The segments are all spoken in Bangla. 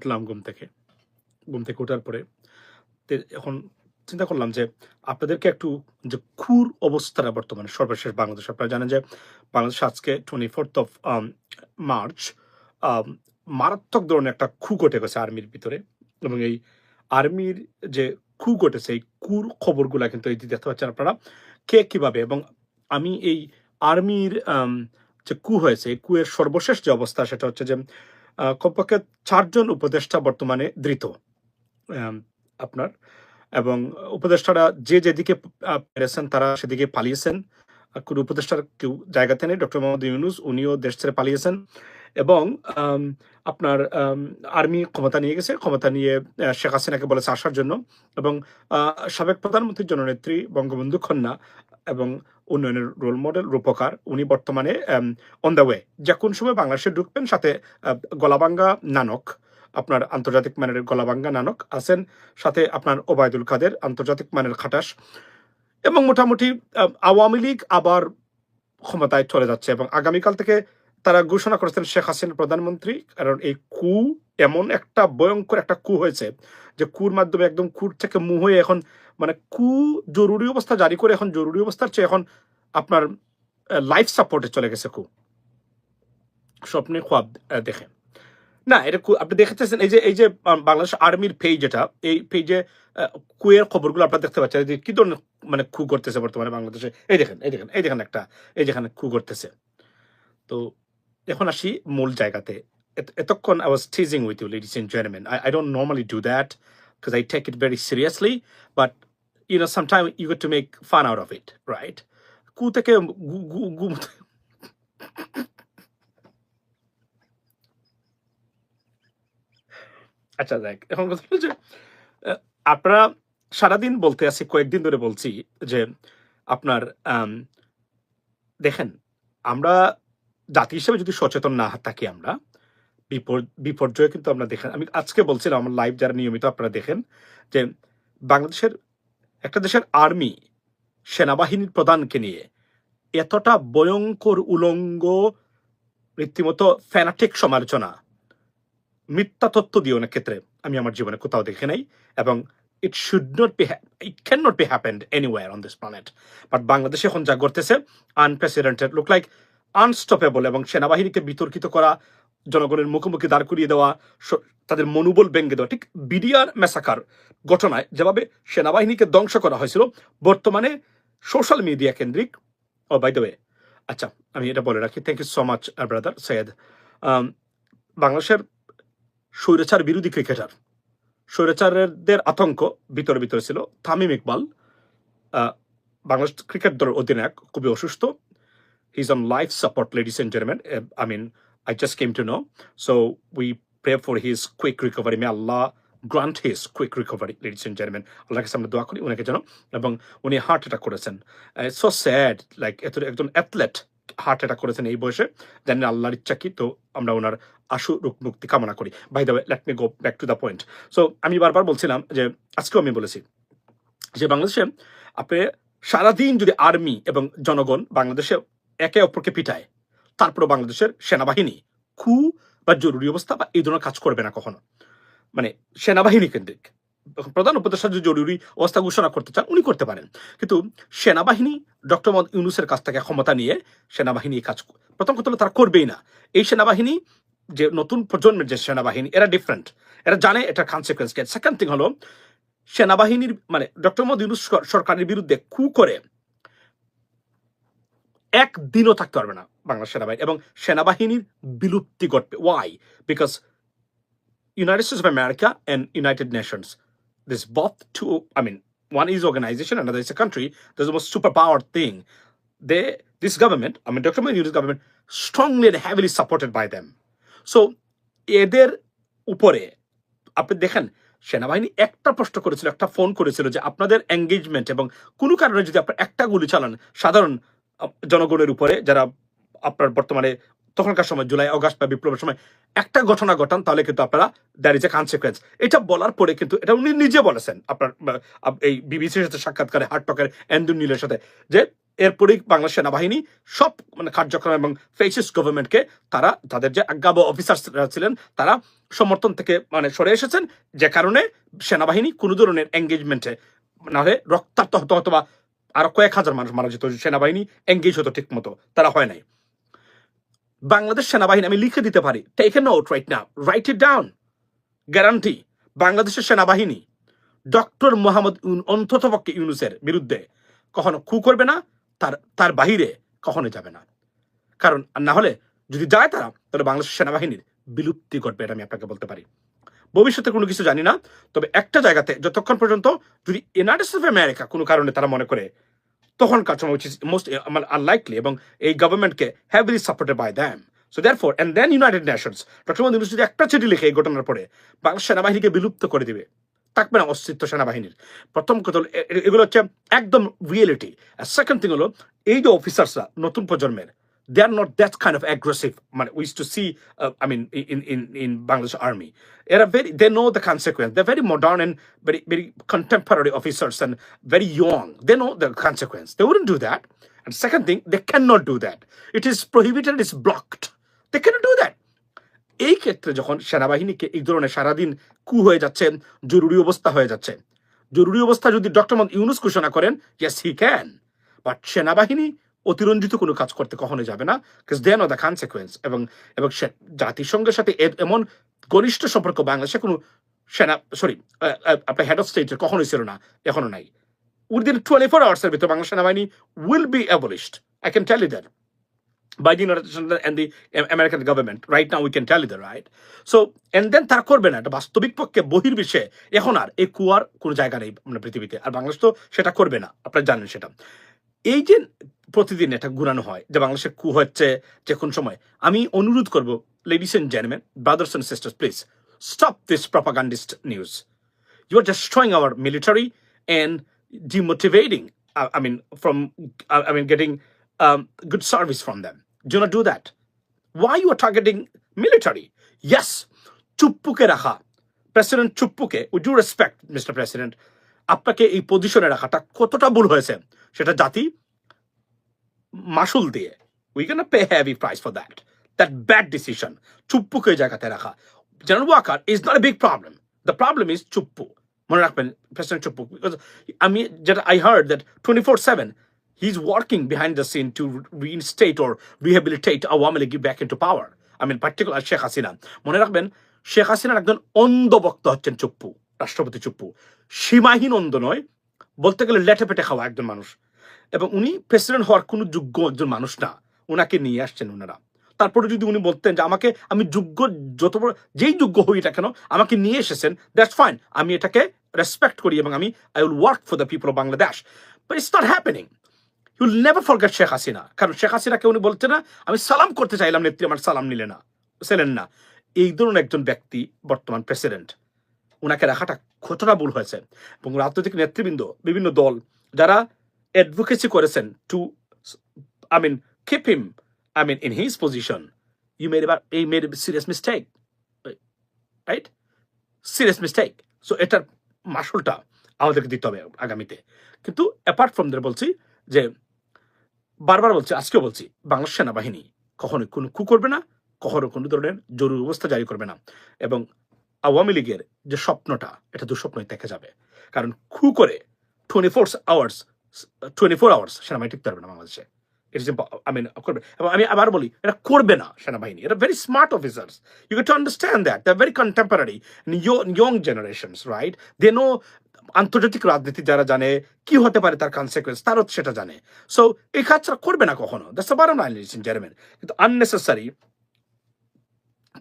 উঠলাম ঘুম থেকে। ঘুম থেকে ওঠার পরে এখন চিন্তা করলাম যে আপনাদেরকে একটু যে খুর অবস্থাটা বর্তমানে সর্বশেষ বাংলাদেশ। আপনারা জানেন যে বাংলাদেশ আজকে টোয়েন্টি ফোর্থ অফ মার্চ মারাত্মক ধরনের একটা খু ঘটে গেছে আর্মির ভিতরে এবং এই আর্মির যে খু ঘটেছে, এই কুর খবরগুলো কিন্তু এই দেখতে পাচ্ছেন আপনারা কে কীভাবে এবং আমি এই আর্মির যে কু হয়েছে, এই কুয়ের সর্বশেষ যে অবস্থা সেটা হচ্ছে যে কমপক্ষে চারজন উপদেষ্টা বর্তমানে ধৃত আপনার। এবং উপদেষ্টারা যে যেদিকে পেরেছেন তারা সেদিকে পালিয়েছেন। কোনো উপদেষ্টার কেউ জায়গাতে নেই, ডক্টর মোহাম্মদ ইউনুস, উনিও দেশ ছেড়ে পালিয়েছেন। এবং আপনার আর্মি ক্ষমতা নিয়ে গেছে, ক্ষমতা নিয়ে শেখ হাসিনাকে বলেছে আসার জন্য। এবং সাবেক প্রধানমন্ত্রীর জননেত্রী বঙ্গবন্ধু কন্যা এবং উন্নয়নের রোল মডেল রূপকার, উনি বর্তমানে অন দ্য ওয়ে যে কোন সময় বাংলাদেশে ঢুকবেন, সাথে গলাবাঙ্গা নানক, আপনার আন্তর্জাতিক মানের গলাবাঙ্গা নানক আছেন, সাথে আপনার ওবায়দুল কাদের, আন্তর্জাতিক মানের খাটাস, এবং মোটামুটি আওয়ামী লীগ আবার ক্ষমতায় চলে যাচ্ছে, এবং আগামীকাল থেকে তারা ঘোষণা করেছেন শেখ হাসিনা প্রধানমন্ত্রী, কারণ এই কু এমন একটা ভয়ঙ্কর একটা কু হয়েছে, যে কুর মাধ্যমে একদম কুর থেকে মু হয়ে এখন মানে কু জরুরি অবস্থা, জারি করে এখন জরুরি অবস্থার চেয়ে এখন আপনার লাইফ সাপোর্টে চলে গেছে কু। স্বপ্নে খোয়াব দেখে। না, এটা আপনি দেখতেছেন এই যে এই যে বাংলাদেশ আর্মির পেজ যেটা এই পেজে কুয়ের খবরগুলো আপনারা দেখতে পাচ্ছেন, যে কি ধরনের মানে খু করতেছে বর্তমানে বাংলাদেশে। এই দেখেন এই দেখেন এই দেখেন একটা, এই যেখানে খু করতেছে। তো এখন আসি মূল জায়গাতে। এত- এতক্ষণ I was teasing with you ladies and gentleman I I don't normally do that because I take it very seriously, but you know sometimes you get to make fun out of it, right? কু থেকে গু- আচ্ছা এখন কথা হলো যে আপনারা সারাদিন বলতে আছি কয়েকদিন ধরে বলছি যে আপনার দেখেন আমরা জাতি হিসেবে যদি সচেতন না থাকি আমরা বিপর- বিপর্যয় কিন্তু আমরা দেখেন আমি আজকে বলছিলাম আমার লাইভ যারা নিয়মিত আপনারা দেখেন যে বাংলাদেশের একটা দেশের আর্মি সেনাবাহিনীর প্রধানকে নিয়ে এতটা ভয়ঙ্কর উলঙ্গ, রীতিমতো ফ্যানাটিক সমালোচনা। মিথ্যা তত্ত্ব দিয়ে অনেক ক্ষেত্রে, আমি আমার জীবনে কোথাও দেখে নাই এবং it should not be it can not be happened anywhere on this planet but বাংলাদেশে এখন যা করতেছে আনপ্রেসিডেন্টেড লুক লাইক আনস্টপেবল এবং সেনাবাহিনীকে বিতর্কিত করা জনগণের মুখোমুখি দাঁড় করিয়ে দেওয়া তাদের মনোবল ভেঙে দেওয়া। ঠিক বিডিআর মেসাকার ঘটনায় যেভাবে সেনাবাহিনীকে ধ্বংস করা হয়েছিল, বর্তমানে সোশ্যাল মিডিয়া কেন্দ্রিক ও বাই দ্য ওয়ে আচ্ছা আমি এটা বলে রাখি। Thank you so much brother Syed বাংলাদেশের স্বৈরাচার বিরোধী ক্রিকেটার। স্বৈরাচারদের আতঙ্ক ভিতরে ভিতরে ছিল। তামিম ইকবাল বাংলাদেশ ক্রিকেট দলের অধিনায়ক, খুবই অসুস্থ। He is on life support ladies and gentleman I mean I just came to know so we pray for his quick recovery may Allah grant his quick recovery ladies and gentleman Allah কাছে আমরা দোয়া করি ওনাকে যেন এবং উনি হার্ট অ্যাটাক করেছেন সো স্যাড লাইক এত একজন অ্যাথলেট হার্ট অ্যাটাক করেছেন এই বয়সে জানি আল্লাহর ইচ্ছা কি তো আমরা ওনার আশু মুক্তি কামনা করি by the way let me go back to the point so আমি বারবার বলছিলাম যে আজকেও আমি বলেছি যে বাংলাদেশে আপনি সারাদিন যদি আর্মি এবং জনগণ বাংলাদেশে একে অপরকে পিটায় তারপরে বাংলাদেশের সেনাবাহিনী খু বা জরুরি অবস্থা বা এই ধরনের কাজ করবে না কখনো। মানে সেনাবাহিনী কেন্দ্রিক। প্রধান উপদেষ্টা যদি জরুরি অবস্থা ঘোষণা করতে চান, উনি করতে পারেন। কিন্তু সেনাবাহিনী ডক্টর মোহাম্মদ ইউনুসের কাছ থেকে ক্ষমতা নিয়ে সেনাবাহিনী কাজ প্রথম কথা হলো তারা করবেই না। এই সেনাবাহিনী, যে নতুন প্রজন্মের যে সেনাবাহিনী, এরা ডিফারেন্ট এরা জানে এটা কনসিকুয়েন্স কে। সেকেন্ড থিং হলো, সেনাবাহিনীর মানে ডক্টর মোহাম্মদ ইউনুস সর- সরকারের বিরুদ্ধে কু করে একদিনও থাকতে পারবে না। বাংলা সেনাবাহিনী এবং সেনাবাহিনীর বিলুপ্তি ঘটবে। Why because United States of America and United Nations this both two I mean one is organization and the is a country the most super power thing they this government I mean doctor Yunus government strongly and heavily supported by them so এদের উপরে, আপনি দেখেন, সেনাবাহিনী একটা প্রশ্ন করেছিল, একটা ফোন করেছিল যে আপনাদের এঙ্গেজমেন্ট এবং কোনো কারণে যদি আপনার একটা গুলি চালান, সাধারণ জনগণের উপরে, যারা আপনার বর্তমানে তখনকার সময়, জুলাই, অগাস্ট বা বিপ্লবের সময় একটা ঘটনা ঘটান, তাহলে কিন্তু আপনারা দ্যার ইজ এ কনসিকুয়েন্স এটা বলার পরে কিন্তু, এটা উনি নিজে বলেছেন, আপনার এই বিবিসির সাথে সাক্ষাৎকারে হার্ট টকের এন্ডুন নীলের সাথে, যে এরপরেই বাংলাদেশ সেনাবাহিনী সব মানে কার্যক্রম এবং ফেসিস গভর্নমেন্টকে তারা, তাদের যে আজ্ঞাব অফিসার ছিলেন, তারা সমর্থন থেকে মানে সরে এসেছেন, যে কারণে সেনাবাহিনী কোনো ধরনের এঙ্গেজমেন্টে না হলে রক্তাক্ত হতো, অথবা আরও কয়েক হাজার মানুষ মারা যেত, সেনাবাহিনী এঙ্গেজ হতো ঠিক মতো তারা হয় নাই। বাংলাদেশ সেনাবাহিনী, আমি লিখে দিতে পারি। Take a note right now write it down guarantee বাংলাদেশের সেনাবাহিনী, ডক্টর মোহাম্মদ অন্ততপক্ষে ইউনুসের বিরুদ্ধে কখনো খু করবে না, তার তার বাহিরে কখনো যাবে না। কারণ না হলে যদি যায় তারা, তাহলে বাংলাদেশ সেনাবাহিনীর বিলুপ্তি ঘটবে এটা আমি আপনাকে বলতে পারি। ভবিষ্যতে কোনো কিছু জানি না, তবে একটা জায়গাতে যতক্ষণ পর্যন্ত যদি ইউনাইটেড অফ আমেরিকা কোনো কারণে তারা মনে করে তখনকার সময় উইচ মোস্ট মোস্ট আনলাইকলি এবং এই গভর্নমেন্টকে heavily supported by them so therefore and then United Nations doctor Modi যদি একটা চিঠি লিখে এই ঘটনার পরে বাংলা সেনাবাহিনীকে বিলুপ্ত করে দিবে, থাকবে না অস্তিত্ব সেনাবাহিনীর। প্রথম কথা হলো এগুলো হচ্ছে একদম রিয়েলিটি আর সেকেন্ড থিং হলো, এই যে অফিসার্সরা নতুন প্রজন্মের they are not that kind of aggressive মানে wish to see I mean in, in, in Bangladesh army এরা very they know the consequence they very modern and very very contemporary officers and very young. They know the consequence. They wouldn't do that. And second thing, they cannot do that. It is prohibited, it's blocked. They cannot do that. এই ক্ষেত্রে যখন সেনাবাহিনীকে এই ধরনের সারাদিন কু হয়ে যাচ্ছে জরুরি অবস্থা হয়ে যাচ্ছে জরুরি অবস্থা যদি ডক্টর মোহাম্মদ ইউনুস ঘোষণা করেন ইয়েস হি ক্যান বাট সেনাবাহিনী অতিরঞ্জিত কোনো কাজ করতে কখনো যাবে না because they know the consequence এবং এবং জাতিসংঘের সাথে এমন ঘনিষ্ঠ সম্পর্ক বাংলাদেশে কোনো সেনা সরি আপনার হেড অফ স্টেটের কখনোই ছিল না এখনও নাই উইদিন টোয়েন্টি ফোর আওয়ার্সের ভিতরে বাংলা সেনাবাহিনী will be abolished I can tell you that by the United States and the American government. Right now, we can tell you that, right? So, তারা করবে না এটা বাস্তবিক পক্ষে বহির্বিশ্বে এখন আর এই কুয়ার কোনো জায়গা নেই মানে পৃথিবীতে আর বাংলাদেশ তো সেটা করবে না আপনারা জানেন সেটা এই যে প্রতিদিন এটা ঘুরানো হয় যে বাংলাদেশে কু হচ্ছে যে কোন সময় আমি অনুরোধ করব ladies and gentleman brothers and sisters please stop this propagandist news you are destroying our military and demotivating uh, i mean from uh, i mean getting um, good service from them. Do not do that. Why you are চুপ্পুকে রাখা। President চুপ্পুকে with due respect mister president আপনাকে এই পজিশনে রাখাটা কতটা ভুল হয়েছে? সেটা জাতি মাসুল দিয়ে। We can pay heavy price for that that bad decision চুপ্পুকে জায়গাতে রাখা। General Waker is not a big problem the problem is Chuppu. মনে রাখবেন প্রেসিডেন্ট চুপ্পু বিকজ আমি যেটা I heard that twenty four seven he is working behind the scene to reinstate or rehabilitate Awami League back into power I mean particular Sheikh Hasina মনে রাখবেন শেখ হাসিনার একজন অন্ধভক্ত হচ্ছেন চুপ্পু, রাষ্ট্রপতি চুপ্পু। সীমাহীন অন্ধ নয় বলতে গেলে লেটে পেটে খাওয়া একজন মানুষ। এবং উনি প্রেসিডেন্ট হওয়ার কোনো যোগ্য একজন মানুষ না। ওনাকে নিয়ে আসছেন ওনারা তারপরে যদি উনি বলতেন যে, আমাকে, আমি যোগ্য যত বড়, যেই যোগ্য হই এটা কেন, আমাকে নিয়ে এসেছেন দ্যাটস ফাইন আমি এটাকে রেসপেক্ট করি এবং আমি I will work for the people of Bangladesh but it's not happening you will never forget Sheikh Hasina কারণ শেখ হাসিনাকে উনি বলতে না, আমি সালাম করতে চাইলাম, নেত্রী আমার সালাম নিলে না। ছিলেন না? এই ধরুন একজন ব্যক্তি বর্তমান প্রেসিডেন্ট ওনাকে রাখাটা কতটা ভুল হয়েছে? এবং রাজনৈতিক নেতৃবৃন্দ, বিভিন্ন দল যারা অ্যাডভোকেসি করেছেন to I mean keep him I mean in his position you made এবার এই made serious mistake right serious mistake so এটার মাসুলটা আমাদেরকে দিতে হবে আগামীতে। কিন্তু অ্যাপার্ট ফ্রম দের বলছি যে, বারবার বলছি, আজকেও বলছি, বাংলাদেশ সেনাবাহিনী কখনো কোনো কু করবে না, কখনো কোনো ধরনের জরুরি অবস্থা জারি করবে না। এবং আওয়ামী লীগের যে স্বপ্নটা, এটা দুঃস্বপ্নই থেকে যাবে। কারণ খু করে twenty four hours twenty four hours সেনাবাহিনী টিকতে পারবে না বাংলাদেশে। করবে এবং আমি আবার বলি এটা করবে না সেনাবাহিনী। এটা very smart officers you to understand that the very contemporary young generations right they know আন্তর্জাতিক রাজনীতি যারা জানে, কি হতে পারে তার কনসিকুয়েন্স তারও সেটা জানে। সো এই কাজটা করবে না কখনো। দ্যাটস বারো নাইন কিন্তু আননেসেসারি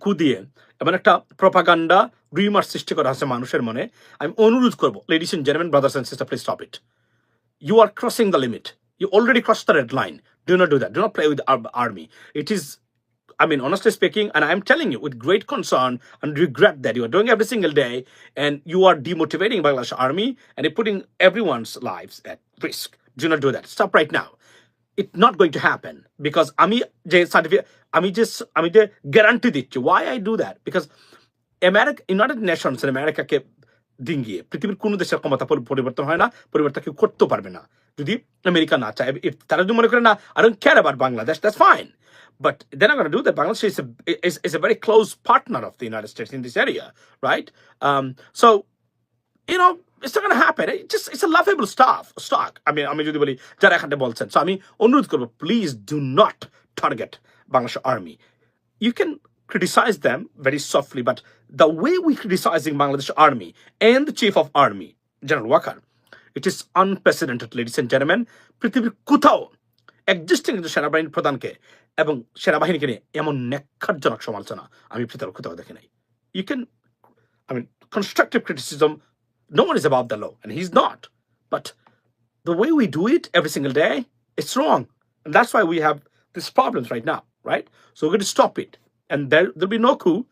কু দিয়ে একটা প্রপাগান্ডা রিমার সৃষ্টি করা হচ্ছে মানুষের মনে আমি অনুরোধ করব ladies and gentleman brothers and sister please stop it are crossing the limit. You already crossed the red line. Do not do that. Do not play with our army. It is, I mean, honestly speaking, and I'm telling you with great concern and regret that you are doing every single day and you are demotivating Bangladesh army and you're putting everyone's lives at risk. Do not do that. Stop right now. It's not going to happen. Because আমি যে সার্টিফিকেট আমি যে আমি যে গ্যারান্টি দিচ্ছি. Why I do that? Because America United Nations আমেরিকাকে ডিঙ্গিয়ে পৃথিবীর কোনো দেশের ক্ষমতা পরি- পরিবর্তন হয় না পরিবর্তন কেউ করতেও পারবে না। যদি আমেরিকা না চায় if তারা যদি মনে করে না I don't care about Bangladesh that's fine But they're not going to do that. Bangladesh is a, is, is a very close partner of the United States in this area, right? Um, so, you know, it's not going to happen. It just it's a laughable stuff, stock. I mean, আমি যদি বলি যারা এখানে বলছেন so আমি অনুরোধ করব please do not target Bangladesh army. You can criticize them very softly, but the way we criticizing Bangladesh army and the chief of army, General Wakar, it is unprecedented, ladies and gentlemen. পৃথিবীর কোথাও এক্সিস্টিং কিন্তু সেনাবাহিনীর প্রধানকে এবং সেনাবাহিনীকে নিয়ে এমন ন্যাক্কারজনক সমালোচনা আমি পৃথিবীর কোথাও দেখি নাই you can I mean, constructive criticism, no one is above the law, and he's not. But the way we do it every single day, it's wrong. And that's why we have these problems right now, right? So we're going to stop it. And there, there'll be no coup,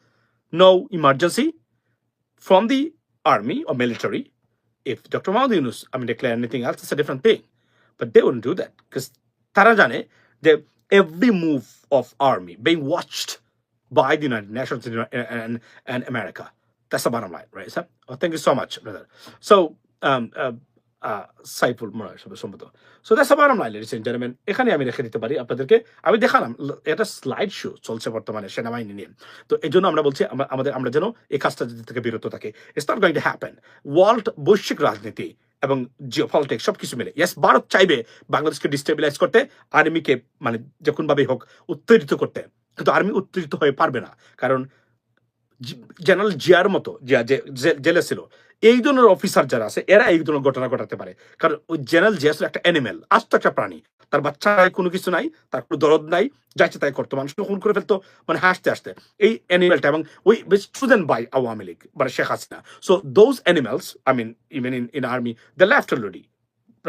no emergency from the army or military. If Dr. Mahmoud Yunus, I mean, declare anything else, it's a different thing. But they wouldn't do that because Tarajane, every move of army being watched by the United Nations and, and, and America. That's the bottom line, right? So, well, thank you so much, brother. So, um, uh, Saiful মনে হয় সব- সম্ভবত so that's the bottom line ladies and এখানে আমি রেখে দিতে পারি আপনাদেরকে। আমি দেখালাম এটা স্লাইড শো চলছে বর্তমানে সেনাবাহিনী নিয়ে। তো এই জন্য আমরা বলছি আমাদের আমরা যেন এই কাজটা থেকে বিরত থাকি। It's not going to happen world বৈশ্বিক রাজনীতি এবং জিও পলিটিক্স সব কিছু মিলে। ইয়েস ভারত চাইবে বাংলাদেশকে ডিস্টেবিলাইজ করতে আর্মিকে মানে যে কোনোভাবেই হোক উত্তেজিত করতে। কিন্তু আর্মি উত্তেজিত হয়ে পারবে না। কারণ জেনারেল জিয়ার মতো, জিয়া জেলে ছিল। এই ধরনের অফিসার যারা আছে, এরা এই ধরনের ঘটনা ঘটাতে পারে। কারণ ওই জেনারেল জিয়া ছিল একটা অ্যানিমেল আস্ত একটা প্রাণী। তার বাচ্চা কোনো কিছু নাই, তার কোনো দরদ নাই যাইছে তাই করতো। মানুষ খুন করে ফেলতো মানে হাসতে হাসতে। এই অ্যানিমেলটা এবং ওই স্টুডেন্ট বাই আওয়ামী লীগ মানে Sheikh Hasina. So those animals I mean even in in army the left already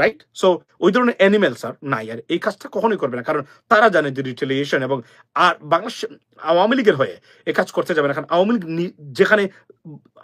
right so ওই ধরনের অ্যানিমেলস আর নাই আর এই কাজটা কখনোই করবে না কারণ তারা জানে যে রিটেলিয়েশন এবং আর বাংলাদেশ আওয়ামী লীগের হয়ে এই কাজ করতে যাবে না কারণ আওয়ামী লীগ যেখানে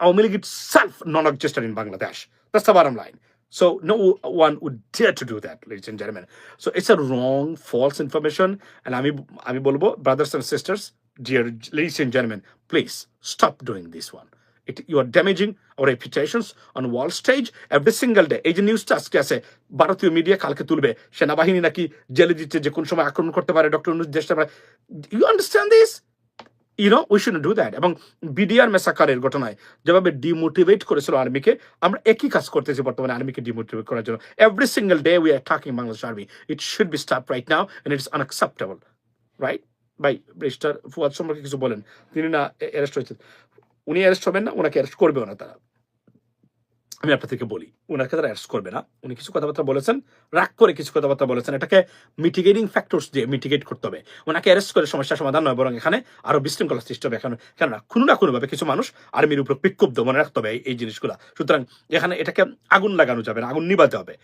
Awami League itself non existent in Bangladesh that's the bottom line So no one would dare to do that, ladies and gentlemen. So it's a wrong, false information. And আমি আমি বলব brothers and sisters, dear ladies and gentlemen, please stop doing this one. It, you are damaging our reputations on world stage every single day. এই যে নিউজটা আজকে আছে ভারতীয় মিডিয়া কালকে তুলবে। সেনাবাহিনী নাকি জেলে দিচ্ছে যে কোন সময় আক্রমণ করতে পারে ডক্টর দেশটা you understand this you know we should do that এবং বিডিআর মেসাকারের ঘটনায় যেভাবে ডিমোটিভেট করেছিল আর্মিকে আমরা একই কাজ করতেছি বর্তমানে আর্মিকে ডিমোটিভেট করার জন্য। Every single day we are talking Bangladesh army it should be stop right now and it's unacceptable right ভাই ব্রিস্টার ফুয়াদ সম্পর্কে কিছু বলেন। তিনি না অ্যারেস্ট হয়েছেন। উনি অ্যারেস্ট হবেন না, ওনাকে অ্যারেস্ট করবেও না তারা। আমি আপনাদেরকে বলি, ওনাকে তারা অ্যারেস্ট করবে না। উনি কিছু কথাবার্তা বলেছেন, রাগ করে কিছু কথাবার্তা বলেছেন। এটাকে মিটিগেটিং ফ্যাক্টরস দিয়ে মিটিগেট করতে হবে। ওনাকে অ্যারেস্ট করে সমস্যার সমাধান নয়, বরং এখানে আরও বিশৃঙ্খলা সৃষ্টি হবে। এখানে কেননা, কোনো না কোনোভাবে কিছু মানুষ আর্মির উপর বিক্ষুব্ধ মনে রাখতে হবে এই- জিনিসগুলা। সুতরাং এখানে এটাকে আগুন লাগানো যাবে না, আগুন নিবাতে হবে।